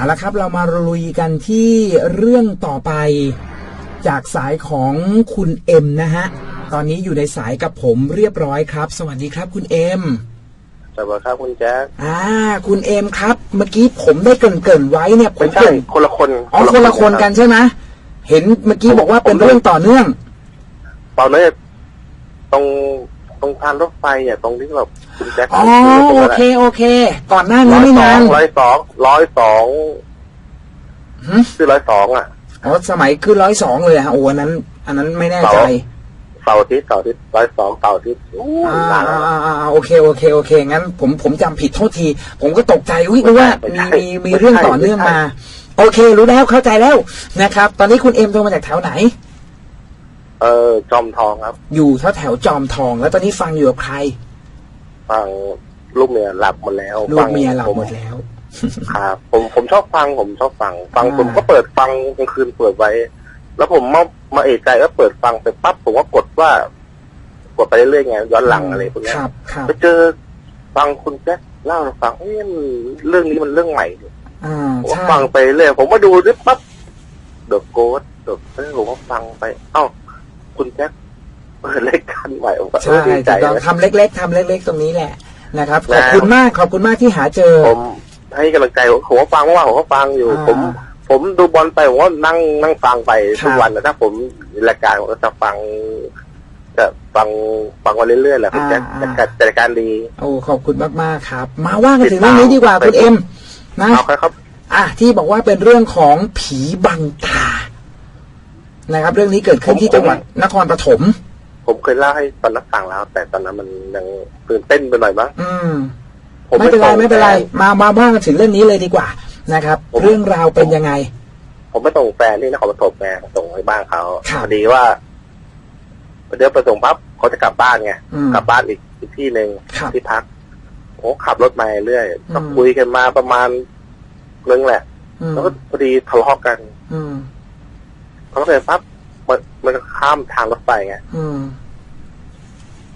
เอาละครับเรามาลุยกันที่เรื่องต่อไป จากสายของคุณเอ็มนะฮะ ตอนนี้อยู่ในสายกับผมเรียบร้อยครับ สวัสดีครับคุณเอ็มสวัสดีครับคุณแจ๊คอ่า คุณเอ็มครับ เมื่อกี้ผมได้เกรินเกรินๆไว้เนี่ยผมไม่เกใช่รินคนละคนอ๋อคนละคนกันใช่ไหมเห็นเมื่อกี้บอกว่าเป็นเรื่องต่อเนื่อง ตอนนี้ตรง ตรงทางรถไฟอะตรงที่แบบคุณแจ๊คอ๋อโอเคโอเค ก่อนหน้านี้ร้อยไม่สอนางนร้อยสองร้อยสองหึชื่อร้อยสองอะอ๋อสมัยขึ้นร้อยสองเลยฮะโอ้อันนั้น อันนั้นไม่แน่ใจเสาร์อาทิตย์เสาร์อาทิตย์ร้อยสองเสาร์อาทิตย์อู้อ่านานแล้วอ่าอ่าอ่าโอเคโอเคโอเค งั้น ผมผมจำผิดโทษที ผมก็ตกใจอุ้ยนึกว่าไม่มีใช่มีมีไม่ใช่เรื่องต่อเนื่องไม่ใช่มา โอเค รู้แล้วเข้าใจแล้วนะครับ ตอนนี้คุณเอ็มโทรมาจากแถวไหน เออจอมทองครับ อยู่แถวแถวจอมทอง แล้วตอนนี้ฟังอยู่กับใคร ฟังลูกเมียหลับหมดแล้วลูฟักงเมียเราผมหมดแล้วครับผมผมชอบฟังผมชอบฟัง ฟังอ่าผมก็เปิดฟังกลางคืนเปิดไว้ แล้วผมมามาเอกใจว่าเปิดฟังไปปั๊บผมก็กดว่า กดไปเรื่อยๆไงย้อนหลังอะไรพวกเนี้ยครับครับไปเจอฟังคุณแจ๊คเล่าให้ฟังเอ้ยมันเรื่องนี้มันเรื่องใหม่นี่อ่าผมก็ใช่ฟังไปเรื่อยผมมาดูดิปั๊บเดอะโกดเดอะเออผมก็ฟังไป เอ้า คุณแจ๊คเปิดรายการใหม่ผมก็เอใช่อดีใจถูกต้องนะ ทำเล็ก ๆทำเล็ก ๆ ตรงนี้แหละนะครับขแล้อบวคุณมากขอบคุณมากที่หาเจอ ผมให้กำลังใจผมผมก็ฟังเมื่อวานผมก็ฟังอยู่ อ่าผม ผมดูบอลไปผมก็นั่งนั่งฟังไปครับ ทุกวันนะถ้าผมมีรายการผมก็จะฟังจะฟังฟังวันเรื่อยๆแหละคุณแจ๊คจัดการจัดการดี โอ้ขอบคุณมาก ๆ ครับ มาว่ากันถึงเรื่องนี้ดีกว่าติดตามคุณเอ็มนะ เอาครับ อะที่บอกว่าเป็นเรื่องของผีบังตา นะครับ เรื่องนี้เกิดขึ้นที่จังหวัดนครปฐมผมเคยเล่าให้ตอนนักฟังแล้ว แต่ตอนนั้นมันยังตื่นเต้นไปหน่อยมั้งอืมผมไม่เป็นไรส่งไม่เป็นไรแฟมามาว่ากันถึงเรื่องนี้เลยดีกว่านะครับผมเรื่องราวเป็นยังไง ผมไม่ส่งแฟนที่นครปฐมไงส่งให้บ้านเขาครับพอดีว่าเดี๋ยวไปส่งปั๊บเขาจะกลับบ้านไงอืมกลับบ้านอีกอีกที่หนึ่งครับที่พักโอ้ขับรถมาเรื่อยอืมก็คุยกันมาประมาณนึงแหละอืมแล้วก็พอดีทะเลาะกัน อื มทะเลาะกันปั๊บมันมันก็ข้ามทางรถไฟไงอืม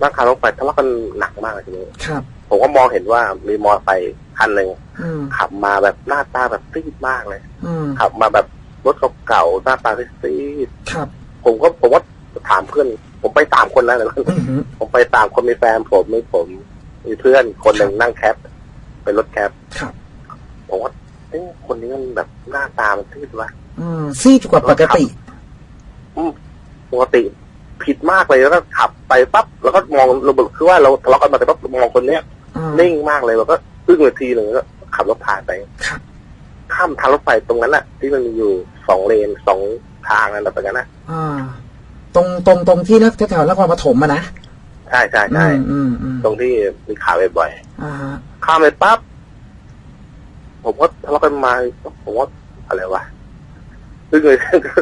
นั่งทางรถไฟทะเลาะกันหนักมากเลยทีนี้ครับ ผมก็มองเห็นว่ามีมอเตอร์ไซค์คันหนึ่งอืมขับมาแบบหน้าตาแบบซีดมากเลย อืมขับมาแบบรถเก่าๆหน้าตาซีดครับๆผมก็ผมว่าถามเพื่อน ผมไปตามคนแล้วนะ อือหือ ผมไปตามคนมีแฟนผมมีผม มีเพื่อนคนหนึ่งนั่งแคป เป็นรถแคปครับ ผมว่าเอ๊ะคนนี้มันแบบหน้าตามันซีดวะ อืมซีดกว่าปกติอืม ปกติผิดมากเลยแล้วก็ขับไปปั๊บแล้วก็มองระเบิดคือว่าเราทะเลาะกันมาแต่ปั๊บมองคนเนี้ยอืมนิ่งมากเลยเราก็อึ้งเลยทีหนึ่งแล้วก็ขับรถผ่านไปครับข้ามทางรถไฟตรงนั้นน่ะที่มันมีอยู่สองเลนสองทางนั่นแบบนั้นนะอ่าตรงตรงตรงที่นักแถวๆนครปฐมอะนะใช่ใช่ใช่อืมอืมอืมตรงที่มีข่าวบ่อยอ่าฮะๆข้ามไปปั๊บผมก็ทะเลาะกันมาผมว่าอะไรวะอึ้งเลย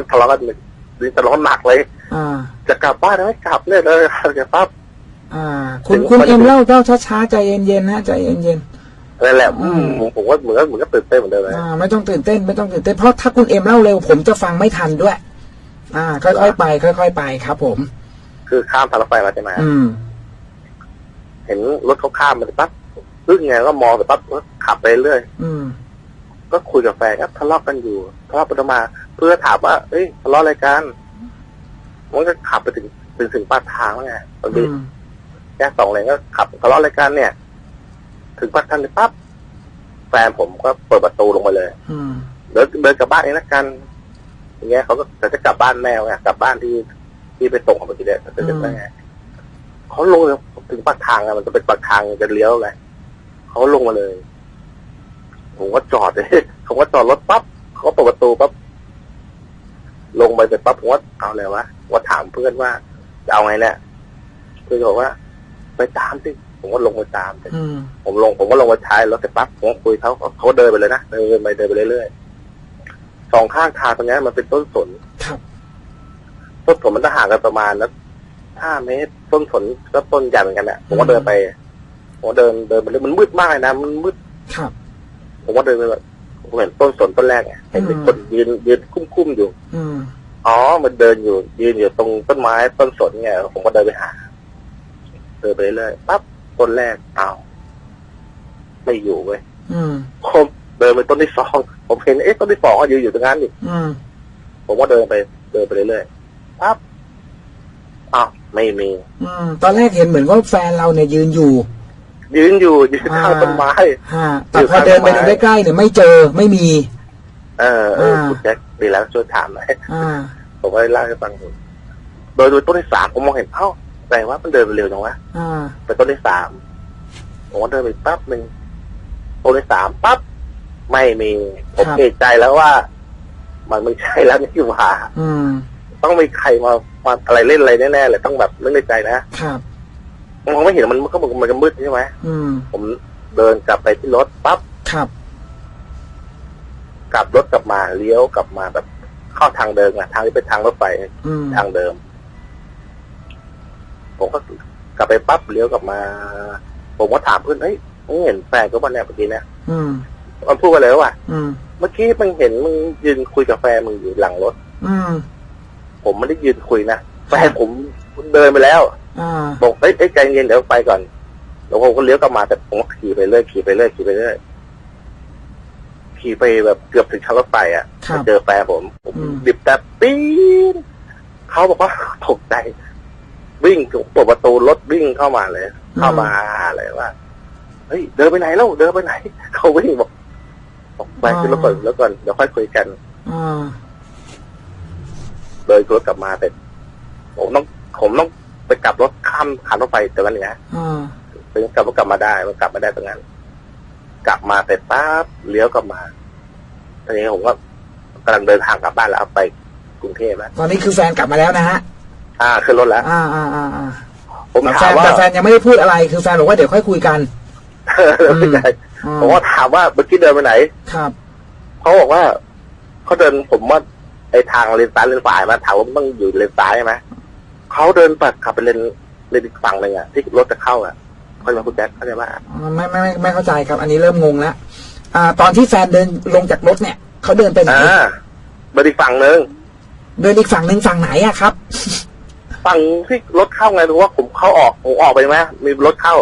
ทะเลาะกัน นี่ทะเลาะกันหนักเลย อ่า จะกลับบ้านไม่กลับเนี่ยเลยจะปั๊บอ่า คุณถึงคุณวันเอ็มที่เล่าเล่าช้าๆใจเย็นๆนะใจเย็นนั่นแหละอือืมมผมว่าเหมือนก็เหมือนก็ตื่นเต้นเหมือนเดิมเลยๆอ่าไม่ต้องตื่นเต้นไม่ต้องตื่นเต้นเพราะถ้าคุณเอ็มเล่าเร็วผมจะฟังไม่ทันด้วย อ่า ค่อยๆไป ค่อย ๆ ไปครับ ผม คือข้ามทางรถไฟมาใช่ไหมอืม เห็นรถเขาข้ามมาปั๊บอึ้งไงก็มองไปปั๊บก็ขับไปเรื่อยอืม ก็คุยกับแฟนก็ทะเลาะกันอยู่ทะเลาะไปทะเลาะมาเพื่อถามว่า เอ้ยทะเลาะอะไรกันมันก็ขับไปถึงถึงถึงปากทางแล้วไงตอนอืนี้มแค่สองเลนก็ขับทะเลาะอะไรกันเนี่ย ถึงปากทางเลยปั๊บแฟนผมก็เปิดประตูลงมาเลย อืมเดินเดินกลับบ้านเองละกันอย่างเงี้ยเขาก็แต่จะกลับบ้านแม่ไงกลับบ้านที่ที่ไปส่งเขาไปทีเดียวจะจะไงเขาลงเลยถึงปากทางอะมันจะเป็นปากทางจะเลี้ยวไงเขาลงมาเลย ผมก็จอดเลยผมก็จอดรถปั๊บเขาก็เปิดประตูปั๊บ ลงไปเสร็จปั๊บผมว่าเอาเลยวะว่าถามเพื่อนว่าจะเอาไงเนี่ยเพื่อนก็บอกว่า ไปตามสิผมก็ลงไปตามอืมผมลง ผมก็ลงไปท้ายรถเสร็จปั๊บผมก็คุยเขาเขาเดินไปเลยนะเดินไปเดินไปเรื่อยๆสองข้างทางตรงนี้มันเป็นต้นสนครับต้นสนมันจะห่างกันประมาณนักห้าเมตรต้นสนก็ต้นใหญ่เหมือนกันแหละผมก็เดินไปผมก็เดินเดินไปเรื่อยมันมืดมากเลยนะมันมืดครับผมก็เดินไปแบบ ผมเห็นต้นสนต้นแรกไงเห็นเป็นอืมคนยืนยืนคุ้มๆอยู่อืมอ๋อมันเดินอยู่ ยืนอยู่ตรงต้นไม้ต้นสนไงผมก็เดินไปหาเดินไปเรื่อยปั๊บต้นแรกอ้าวไม่อยู่เว้ยอืมผมเดินไปต้นที่สองผมเห็นเอ๊ะต้นที่สองก็ยืนอยู่ตรงนั้นนี่อืมผมก็เดินไป เดินไปเรื่อยๆปั๊บอ้าวไม่มี อืม ตอนแรกเห็นเหมือนว่าแฟนเราเนี่ยยืนอยู่ ยืนอยู่ยืนข้างต้นไม้ฮะแต่พอเดินไปดูใกล้ๆเนี่ยไม่เจอไม่มี เออเอออ่าคุณแจ็คดีแล้วช่วยถามหน่อยอ่าผมก็ได้เล่าให้ฟังผมโดยโดยต้นที่สามผมมองเห็นเอ้าแต่ว่ามันเดินไปเร็วจังวะอ่าไปต้นที่สามผมก็เดินไปแป๊บหนึ่งต้นที่สามปั๊บไม่มีผมครับเอกใจแล้วว่า มันไม่ใช่แล้วนี่หว่าอืมต้องมีใครมามาอะไรเล่นอะไรแน่ๆเลยต้องแบบนึกในใจนะครับ มองไม่เห็นมันมันก็มันก็มืดใช่ไหมอืม ผมเดินกลับไปที่รถปั๊บครับ กลับรถกลับมาเลี้ยวกลับมาแบบเข้าทางเดิมอะทางที่เป็นทางรถไฟอืมทางเดิม ผมก็กลับไปปั๊บเลี้ยวกลับมา ผมก็ถามเพื่อนเฮ้ยมึงเห็นแฟนก็วันเนี้ยเมื่อกี้เนี่ยอืม มันพูดกันเลยว่าอืม เมื่อกี้มึงเห็นมึงยืนคุยกับแฟนมึงอยู่หลังรถ อืม ผมไม่ได้ยืนคุยนะแฟนผมเดินไปแล้วอ่า บอกเอ้ยเอ้ยใจเย็นเดี๋ยวไปก่อนแล้วผมก็เลี้ยวกลับมาแต่ผมก็ขี่ไปเรื่อยขี่ไปเรื่อยขี่ไปเรื่อยขี่ไปแบบเกือบถึงทางรถไฟอะครับไปเจอแฟนผมผมอืมดิบแต่ปี๊นเขาบอกว่าตกใจวิ่งเปิดประตูรถวิ่งเข้ามาเลย เข้ามาเลยว่าเฮ้ยเดินไปไหนแล้วเดินไปไหน เขาวิ่งบอกบอกไปขึ้นรถก่อนแล้วก่อนเดี๋ยวค่อยคุยกันอ่าเดินรถกลับมาแต่ผมต้องผมต้อง ไปกลับรถข้ามข้ามรถไฟตรงนั้นนะอ่าถึงกลับรถกลับมาได้ มันกลับมาได้ตรงนั้น กลับมาเสร็จปั๊บเลี้ยวกลับมาตอนนี้ผมก็กำลังเดินทางกลับบ้านแล้วไปกรุงเทพแล้วตอนนี้คือแฟนกลับมาแล้วนะฮะ อ่าขึ้นรถแล้ว อ่าอ่าอ่าอ่าผมแต่แฟถามนว่าแต่แฟนยังไม่ได้พูดอะไร คือแฟนบอกว่าเดี๋ยวค่อยคุยกันไม่ใช่อ่าผมก็ถามว่าเมื่อกี้เดินไปไหน ครับเขาบอกว่าเขาเดินผมว่าไอทางเลนซ้ายเลนขวามาถามว่ามันต้องอยู่เลนซ้ายใช่ไหม เขาเดินปัดขับไปเลนเลนอีกฝั่งหนึ่งอะที่รถจะเข้าอะเขาจะมาคุณแจ็คเข้าใจว่าไม่ไม่ไม่ไม่เข้าใจครับ อันนี้เริ่มงงแล้วอ่า ตอนที่แฟนเดินลงจากรถเนี่ยเขาเดินไปไหนอ่าเดินอีกฝั่งหนึ่งเดินอีกฝั่งหนึ่งฝั่งไหนอะครับ ฝั่งที่รถเข้าไงรู้ว่าผมเข้าออกผมออกไปไหมมีรถเข้า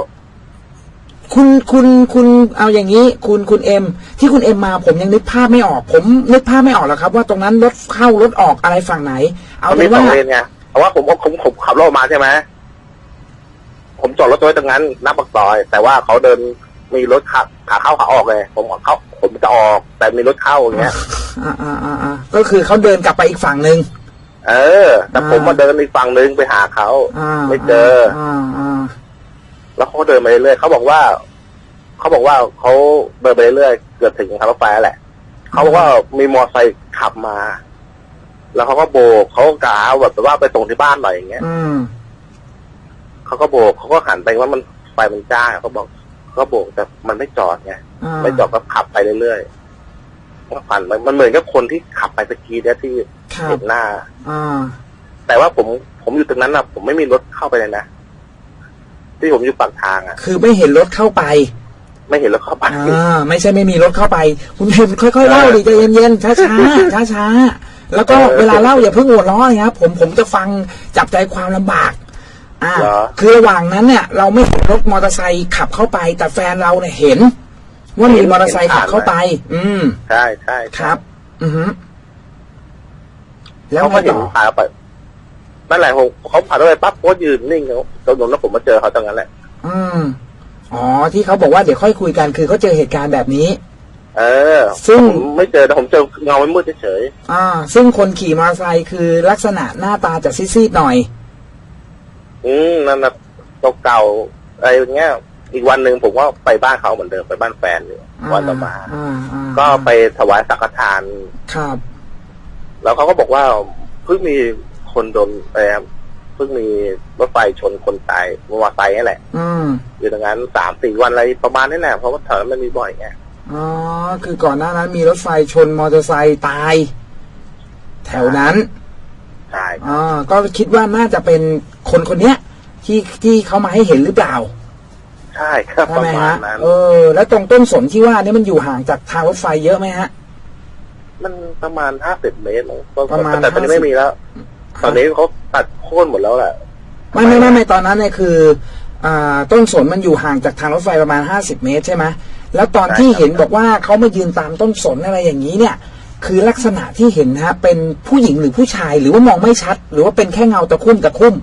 คุณคุณคุณเอาอย่างนี้ คุณคุณเอ็ม ที่คุณเอ็มมาผมยังนึกภาพไม่ออก ผมนึกภาพไม่ออกแล้วครับ ว่าตรงนั้นรถเข้ารถออกอะไรฝั่งไหน เอามันเป็มีนสอว่า งเลนไงเพราะว่าผมผมผมขับรถออกมาใช่ไหมผมจอดรถไว้ตรงนั้นหน้าปากซอย แต่ว่าเขาเดินมีรถขาขาเข้าขาออกเลยผมเขาผมจะออก แต่มีรถเข้าอย่างเงี้ยอ่าอ่าอ่าอ่าก็คือเขาเดินกลับไปอีกฝั่งหนึ่งเออ แต่ผมมาเดินอีกฝั่งนึงไปหาเขาอ่าไม่เจออ่าอ่าแล้วเขาก็เดินไปเรื่อยๆเขาบอกว่าเขาบอกว่าเขาเดินไปเรื่อยๆเกือบถึงทางรถไฟแล้วแหละเขาบอกว่ามีมอเตอร์ไซค์ขับมา แล้วเขาก็โบกเขาก็กล่าวแบบว่าไปส่งที่บ้านหน่อยอย่างเงี้ย อืม เขาก็โบกเขาก็หันไปว่ามันไฟมันจ้าเขาบอกเขาก็โบกแต่มันไม่จอดไงอ่าไม่จอดก็ขับไปเรื่อยๆมันผ่านไปมันเหมือนกับคนที่ขับไปตะกี้เนี่ยที่ครับเห็นหน้า อ่าแต่ว่าผมผมอยู่ตรงนั้นนะผมไม่มีรถเข้าไปเลยนะที่ผมอยู่ปากทางอะ คือไม่เห็นรถเข้าไปไม่เห็นรถเข้าไป อ่าไม่ใช่ไม่มีรถเข้าไป คุณเอ็มค่อยๆเล่าดิใจเย็นๆช้าช้าช้าช้าๆ แล้วก็เออเวลาเล่าอย่าเพิ่งหัวเร้อนะครับผมผมจะฟังจับใจความลำบาก อ่าเหรอคือระหว่างนั้นเนี่ย เราไม่เห็นรถมอเตอร์ไซค์ขับเข้าไป แต่แฟนเราเนี่ยเห็น ว่ามีมอเตอร์ไซค์ขับเข้าไป อืมใช่ใช่ครับ อือฮึแล้วเขาไงก็เห็นต่อผ่านไปนั่นแหละผมเขาผ่านไปปั๊บโพสยืนนิ่งเขาจนแล้วผมมาเจอเขาตรงนั้นแหละ อืมอ๋อที่เขาบอกว่าเดี๋ยวค่อยคุยกันคือเขาเจอเหตุการณ์แบบนี้ เออซึ่ง ผมไม่เจอแต่ผมเจอเงาไม่มืดเฉยอ่า ซึ่งคนขี่มอเตอร์ไซค์คือลักษณะหน้าตาจะซีดๆหน่อย ๆอืมนั่นนะเก่าๆอะไรอย่างเงี้ย อีกวันหนึ่งผมก็ไปบ้านเขาเหมือนเดิมไปบ้านแฟนอยู่วันต่อมา อ่าอ่าก็ไปถวายสังฆทาน ครับ แล้วเขาก็บอกว่าเพิ่งมีคนโดนเออเพิ่งมีรถไฟชนคนตายมอเตอร์ไซค์นี่แหละ อืม อยู่ตรงนั้นสามสี่วันอะไรประมาณนี้แหละเพราะว่าแถวนั้นมันมีบ่อยไง อ๋อ คือก่อนหน้านั้นมีรถไฟชนมอเตอร์ไซค์ตาย แถวนั้น ใช่อ๋อ ก็คิดว่าน่าจะเป็นคนคนเนี้ย ที่ที่เขามาให้เห็นหรือเปล่า ใช่ครับใช่ประไหมมาณฮะ นั้น เออ แล้วตรงต้นสนที่ว่านี่มันอยู่ห่างจากทางรถไฟเยอะไหมฮะ มันประมาณห้าสิบเมตรมั้งประมาณแต่ตอนนี้50 ไม่มีแล้ว ตอนนี้เขาตัดโค่นหมดแล้วแหละ ไม่ไม่ไม่ไม่ตอนนั้นเนี่ยคือ อ่า ต้นสนมันอยู่ห่างจากทางรถไฟประมาณห้าสิบเมตรใช่ไหม แล้วตอนที่เห็นบอกว่าเขามายืนตามต้นสนอะไรอย่างนี้เนี่ย คือลักษณะที่เห็นนะฮะเป็นผู้หญิงหรือผู้ชายหรือว่ามองไม่ชัด หรือว่าเป็นแค่เงาตะคุ่มตะคุ่ม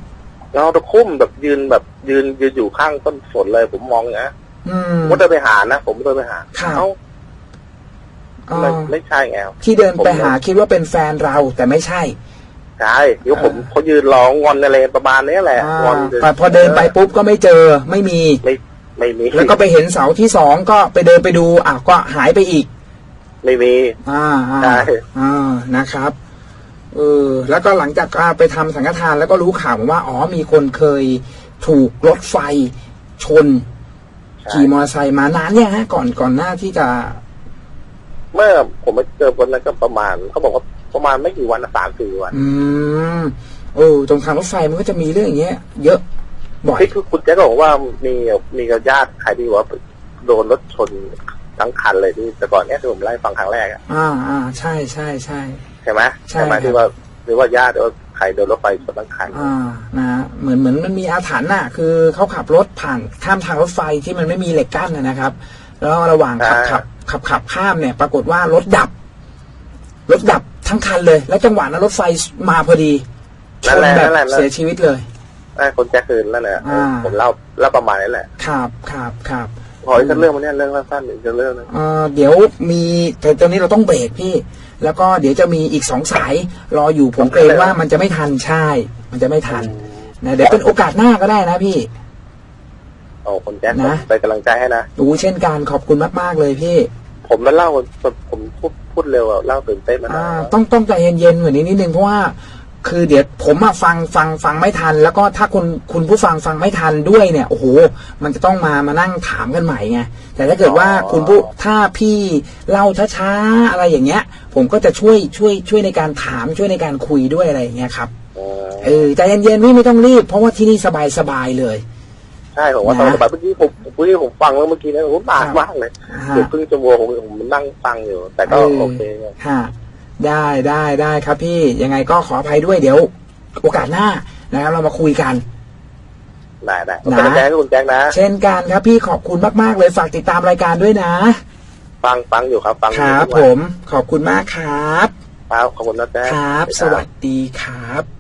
เงาตะคุ่มแบบยืนแบบยืนยืนอยู่ข้างต้นสนเลยผมมองอย่างนะอืมผมก็เดินไปหานะผมเดินไปหาครับเอ้าอ๋อไม่ไม่ใช่ไงที่เดินไปหาคิดว่าเป็นแฟนเราแต่ไม่ใช่ใช่เดี๋ยวผมเขายืนร้องงอนอะไรประมาณนี้แหละอ่างอนแต่พอเดินไปปุ๊บก็ไม่เจอไม่มีไม่ ไม่มีแล้วก็ไปเห็นเสาที่สองก็ไปเดินไปดูอ้าวก็หายไปอีก ไม่มี อ่าอ่าใช่ อ่านะครับเออแล้วก็หลังจากอ่าไปทำสังฆทานแล้วก็รู้ข่าวมาว่าอ๋อมีคนเคยถูกรถไฟชน ใช่ขี่มอเตอร์ไซค์มานานเนี่ยงฮะก่อนก่อนหน้าที่จะ เมื่อผมไปเจอคนนั้นก็ประมาณเขาบอกว่าประมาณไม่กี่วันนะสามสี่วัน อืมเออตรงทางรถไฟมันก็จะมีเรื่องอย่างเงี้ย เยอะ บ่อยที่คือคุณแจ๊กก็บอกว่ามีมีกับญาติใครที่ว่าโดนรถชนทั้งคันเลยที่แต่ก่อนเนี้ยที่ผมไล่าให้ฟังครั้งแรกอะอ่าอ่าใช่ใช่ใช่ใช่ไหมใช่ไหมครับที่ว่าหรือว่าญาติหรือว่าใครโดนรถไฟชนทั้งคันอ่านะเหมือนเหมือนมันมีอาถรรพ์น่ะ คือเขาขับรถผ่านข้ามทางรถไฟที่มันไม่มีเหล็กกั้นนะนะครับ แล้วระหว่างขับขับขับขับข้ามเนี่ย ปรากฏว่ารถดับ รถดับทั้งคันเลย แล้วจังหวะนั้นรถไฟมาพอดีชนั่นนแหละแบนั่บนแหละเสียชีวิตเลยไอ้ คนแจ๊กคืนนั่นแหละอ่าผมเล่าเล่าประมาณนี้แหละ ครับครับครับขออีกสักเรื่องมาเนี่ยเรื่องสั้นๆอีกสักเรื่องหนึงเอ่อเดี๋ยวมีแต่ตอนนี้เราต้องเบรกพี่ แล้วก็เดี๋ยวจะมีอีกสองสายรออยู่ผมเกรงว่ามันจะไม่ทันใช่ มันจะไม่ทันนะเดี๋ยวเป็นโอกาสหน้าก็ได้นะพี่โอ้คนแจ๊กนะไปนกำลังใจให้นะดูเช่นกันขอบคุณมากๆเลยพี่ ผมมาเล่าผมพูดพูดเร็วอะเล่าตื่นเต้นมาหน่ออ่ายต้องต้องใจเย็นๆกว่านี้นิดนึงเพราะว่า คือเดี๋ยวผมอะฟังฟังฟังไม่ทัน แล้วก็ถ้าคุณคุณผู้ฟังฟังไม่ทันด้วยเนี่ยโอ้โหมันจะต้องมามานั่งถามกันใหม่ไงแต่ถ้าเกิดว่าคุณผู้ถ้าพี่เล่าช้าๆอะไรอย่างเงี้ย ผมก็จะช่วยช่วยช่วยในการถามช่วยในการคุยด้วยอะไรอย่างเงี้ยครับเออเออใจเย็นๆพี่ไม่ต้องรีบ เพราะว่าที่นี่สบายๆเลยใช่ผมว่านะตอนสบายเมื่อกี้ผมเมื่อกี้ผมฟังแล้วเมื่อกี้นะผมนานมากเลยฮะเกือบครึ่งชั่วโมงผมผมนั่งฟังอยู่ แต่ก็เออโอเคไงฮะ ได้ได้ได้ครับพี่ยังไงก็ขออภัยด้วยเดี๋ยว โอกาสหน้านะครับ เรามาคุยกันได้ได้นะเป็นกำลังใจให้คุณแจ๊คนะ เช่นกันครับพี่ขอบคุณมาก ๆ เลยฝากติดตามรายการด้วยนะ ฟังฟังอยู่ครับฟังอคยู่รับทุกผวันมขอบคุณมากครับครับขอบคุณนะแจ๊คครับคสวัสดีครับ